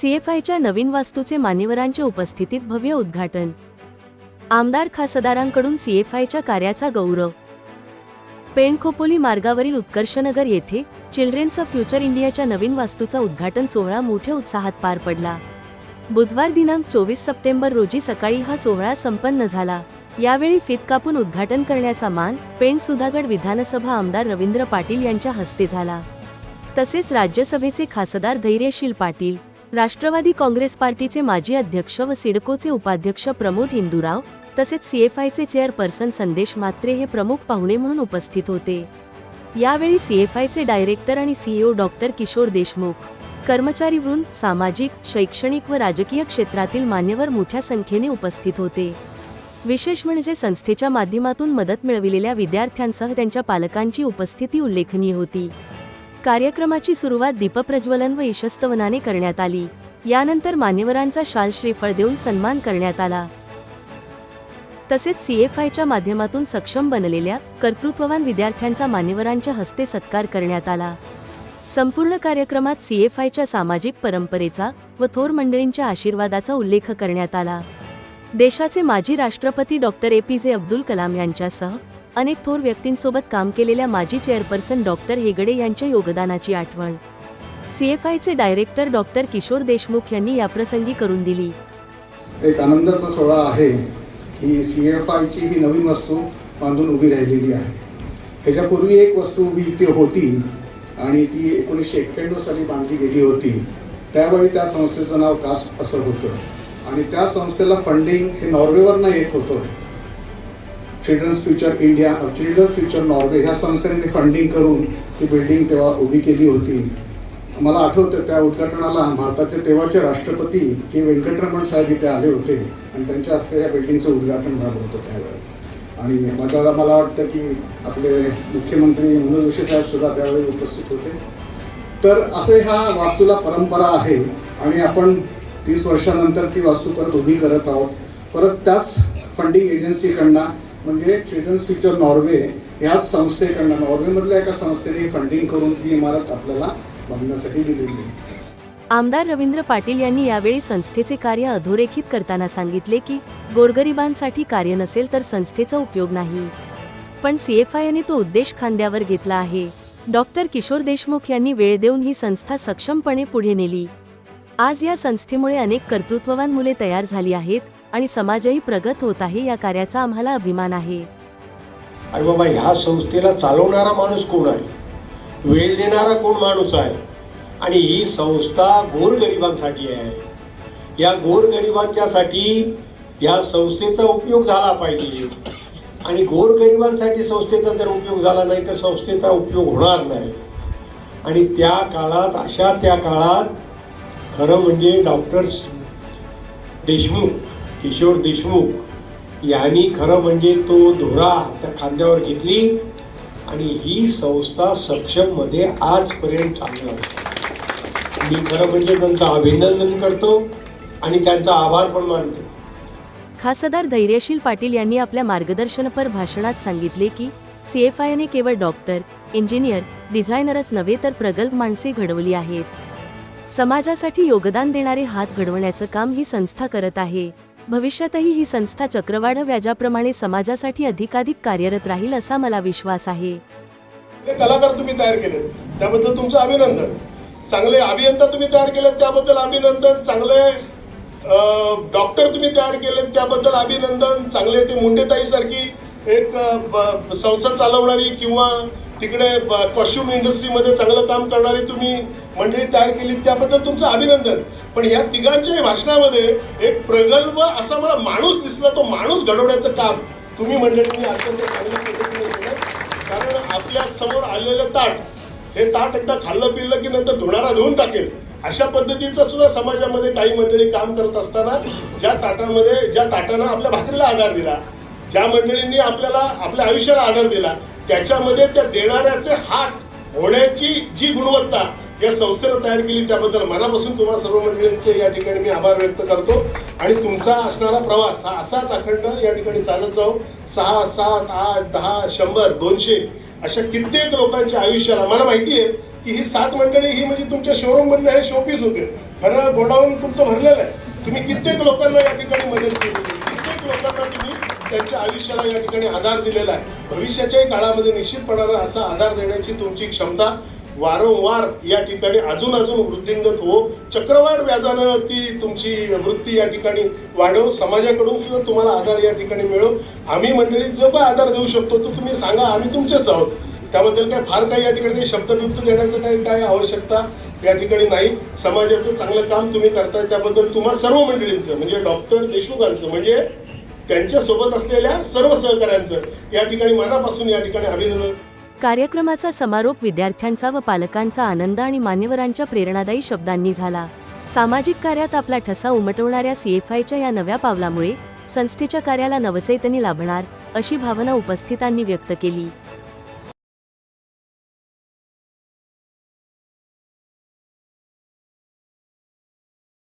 सीएफआयच्या नवीन वास्तूचे मान्यवरांच्या उपस्थितीत भव्य उद्घाटन. आमदार खासदारांकडून सीएफआयच्या कार्याचा गौरव. पेणखोपोली मार्गावरील उत्कर्षनगर येथे चिल्ड्रेन्स ऑफ फ्युचर इंडियाच्या नवीन वास्तूचा उद्घाटन सोहळा मोठ्या उत्साहात पार पडला. बुधवार दिनांक चोवीस सप्टेंबर रोजी सकाळी हा सोहळा संपन्न झाला. यावेळी फित कापून उद्घाटन करण्याचा मान पेण सुधागड विधानसभा आमदार रवींद्र पाटील यांच्या हस्ते झाला. तसेच राज्यसभेचे खासदार धैर्यशील पाटील राष्ट्रवादी काँग्रेस पार्टीचे माजी अध्यक्ष व सिडकोचे उपाध्यक्ष प्रमोद हिंदूराव तसेच सीएफआयचे चेअरपर्सन संदेश मात्रे हे प्रमुख पाहुणे म्हणून उपस्थित होते. यावेळी सीएफआयचे डायरेक्टर आणि सीईओ डॉक्टर किशोर देशमुख कर्मचारी वृंद सामाजिक शैक्षणिक व राजकीय क्षेत्रातील मान्यवर मोठ्या संख्येने उपस्थित होते. विशेष म्हणजे संस्थेच्या माध्यमातून मदत मिळविलेल्या विद्यार्थ्यांसह त्यांच्या पालकांची उपस्थिती उल्लेखनीय होती. कार्यक्रमाची सुरुवात दीपप्रज्वलन व यशस्तवनाने करण्यात आली. यानंतर मान्यवरांचा शाल श्रीफळ देऊन सन्मान करण्यात आला. तसेच सीएफआयच्या माध्यमातून सक्षम बनलेल्या कर्तृत्ववान विद्यार्थ्यांचा मान्यवरांच्या हस्ते सत्कार करण्यात आला. संपूर्ण कार्यक्रमात सीएफआयच्या सामाजिक परंपरेचा व थोर मंडळींच्या आशीर्वादाचा उल्लेख करण्यात आला. देशाचे माजी राष्ट्रपती डॉक्टर ए पी जे अब्दुल कलाम यांच्यासह अनेक थोर व्यक्तींसोबत काम केलेल्या माजी चेअरपर्सन डॉक्टर हेगडे यांच्या योगदानाची आठवण. सीएफआयचे डायरेक्टर डॉक्टर किशोर देशमुख यांनी याप्रसंगी करून दिली. एक आनंदाचा सोहळा आहे की सी एफ आयची ही नवीन वस्तू बांधून उभी राहिलेली आहे. ह्याच्यापूर्वी एक वस्तू उभी इथे होती आणि ती एकोणीसशे एक्क्याण्णव साली बांधली गेली होती. त्यावेळी त्या संस्थेचं नाव कास्ट असं होतं. आणि त्या संस्थेला फंडिंग हे नॉर्वेवरनं येत होतं. Children's future India children's future Norway ह्या संस्थेने फंडिंग करून ती बिल्डिंग तेव्हा उभी केली होती. मला आठवतं त्या उद्घाटनाला भारताचे तेव्हाचे राष्ट्रपती के व्यंकटरमण साहेब इथे आले होते आणि त्यांच्या हस्ते या बिल्डिंगचं उद्घाटन झालं होतं त्यावेळेस आणि मला मला वाटतं की आपले मुख्यमंत्री मनोज जोशी साहेब सुद्धा त्यावेळी उपस्थित होते. तर असे ह्या वास्तूला परंपरा आहे आणि आपण तीस वर्षानंतर ती वास्तू परत उभी करत आहोत. परत त्याच फंडिंग एजन्सीकडनं म्हणजे चिल्ड्रन्स फ्युचर नॉर्वे या संस्थेकडनं नॉर्वेमधल्या एका संस्थेने फंडिंग करून ती इमारत आपल्याला बांधण्यासाठी दिलेली आहे. आमदार रवींद्र पाटील यांनी यावेळी संस्थेचे कार्य अधोरेखित करताना सांगितले की गोरगरिबांसाठी कार्य नसेल तर संस्थेचा उपयोग नाही. पण सीएफआयने तो उद्देश खांद्यावर घेतला आहे. डॉक्टर किशोर देशमुख यांनी वेळ देऊन ही संस्था सक्षमपणे पुढे नेली. आज या संस्थेमुळे अनेक कर्तृत्ववान मुले तयार झाली आहेत आणि समाजही प्रगत होत आहे या कार्याचा आम्हाला अभिमान आहे. अरे बाबा ह्या संस्थेला चालवणारा माणूस कोण आहे? वेळ देणारा कोण माणूस आहे? आणि ही संस्था गोरगरिबांसाठी आहे. या गोरगरिबांच्यासाठी या संस्थेचा उपयोग झाला पाहिजे. आणि गोरगरिबांसाठी संस्थेचा जर उपयोग झाला नाही तर संस्थेचा उपयोग होणार नाही. आणि त्या काळात अशा त्या काळात खरं म्हणजे डॉक्टर देशमुख किशोर देशमुख यांनी खरं म्हणजे तो धुरा त्या खांद्यावर घेतली आणि ही संस्था सक्षममध्ये आजपर्यंत चालू मी खरं म्हणजे त्यांचं अभिनंदन करतो आणि त्यांचा आभार पण मानतो. खासदार धैर्यशील पाटील यांनी आपल्या मार्गदर्शनपर भाषणात सांगितले की सीएफआयने केवळ डॉक्टर इंजिनियर डिझायनरच नव्हे तर प्रगल्भ माणसे घडवली आहेत. समाजासाठी योगदान देणारे हात घडवण्याचं काम ही संस्था करत आहे. भविष्यातही ही संस्था चक्रवाढ व्याजाप्रमाणे समाजासाठी अधिकाधिक कार्यरत राहील असा मला विश्वास आहे. कलाकार तुम्ही तयार केले त्याबद्दल तुमचं अभिनंदन. चांगले अभियंता तुम्ही तयार केले त्याबद्दल अभिनंदन. चांगले डॉक्टर तुम्ही तयार केले त्याबद्दल अभिनंदन. चांगले ते मुंडेताई सारखी एक ब- संस्था चालवणारी किंवा तिकडे कॉस्ट्युम इंडस्ट्रीमध्ये चांगलं काम करणारी तुम्ही मंडळी तयार केली त्याबद्दल तुमचं अभिनंदन. पण या तिघांच्या भाषणामध्ये एक प्रगल्भ असा मला माणूस दिसला तो माणूस घडवण्याचं काम तुम्ही मंडळींनी अत्यंत चांगल्या पद्धतीने केलं कारण आपल्यासमोर आलेलं ताट हे ताट एकदा खाल्लं पिल्लं की नंतर धुणारा धुवून टाकेल. अशा पद्धतीचं सुद्धा समाजामध्ये काही मंडळी काम करत असताना ज्या ताटामध्ये ज्या ताटानं आपल्या भाकरीला आधार दिला ज्या मंडळींनी आपल्याला आपल्या आयुष्याला आधार दिला त्याच्यामध्ये त्या देणाऱ्याचे हात होण्याची जी गुणवत्ता या संस्थेनं तयार केली त्याबद्दल मनापासून तुम्हाला सर्व मंडळींचे या ठिकाणी मी आभार व्यक्त करतो. आणि तुमचा असणारा प्रवास हा असाच अखंड या ठिकाणी चालत जाऊ सहा सात आठ दहा शंभर दोनशे अशा कित्येक लोकांच्या आयुष्याला मला माहिती आहे की ही सात मंडळी ही म्हणजे तुमच्या शोरूम मधले हे शोपीस होते. खरं गोडाऊन तुमचं भरलेलं आहे. तुम्ही कित्येक लोकांना या ठिकाणी मदत केली. कित्येक लोकांना तुम्ही त्यांच्या आयुष्याला या ठिकाणी आधार दिलेला आहे. भविष्याच्याही काळामध्ये निश्चितपणानं असा आधार देण्याची तुमची क्षमता वारंवार या ठिकाणी अजून अजून वृद्धिंगत हो चक्रवाढ व्याजानं ती तुमची वृत्ती या ठिकाणी वाढव. समाजाकडून सुद्धा तुम्हाला आधार या ठिकाणी मिळो. आम्ही मंडळी जो काय आधार देऊ शकतो तो तुम्ही सांगा. आम्ही तुमचेच आहोत. त्याबद्दल काय फार काही या ठिकाणी काही शब्दयुक्त देण्याचं काही काय आवश्यकता या ठिकाणी नाही. समाजाचं चांगलं काम तुम्ही करताय त्याबद्दल तुम्हा सर्व मंडळींचं म्हणजे डॉक्टर देशमुखांचं म्हणजे त्यांच्यासोबत असलेल्या सर्व सहकाऱ्यांचं या ठिकाणी मनापासून या ठिकाणी अभिनंदन. कार्यक्रमाचा समारोप विद्यार्थ्यांचा व पालकांचा आनंद आणि मान्यवरांच्या प्रेरणादायी शब्दांनी झाला. सामाजिक कार्यात आपला ठसा उमटवणाऱ्या सीएफआयच्या या नव्या पावलामुळे संस्थेच्या कार्याला नवचैतन्य लाभणार अशी भावना उपस्थितांनी व्यक्त केली.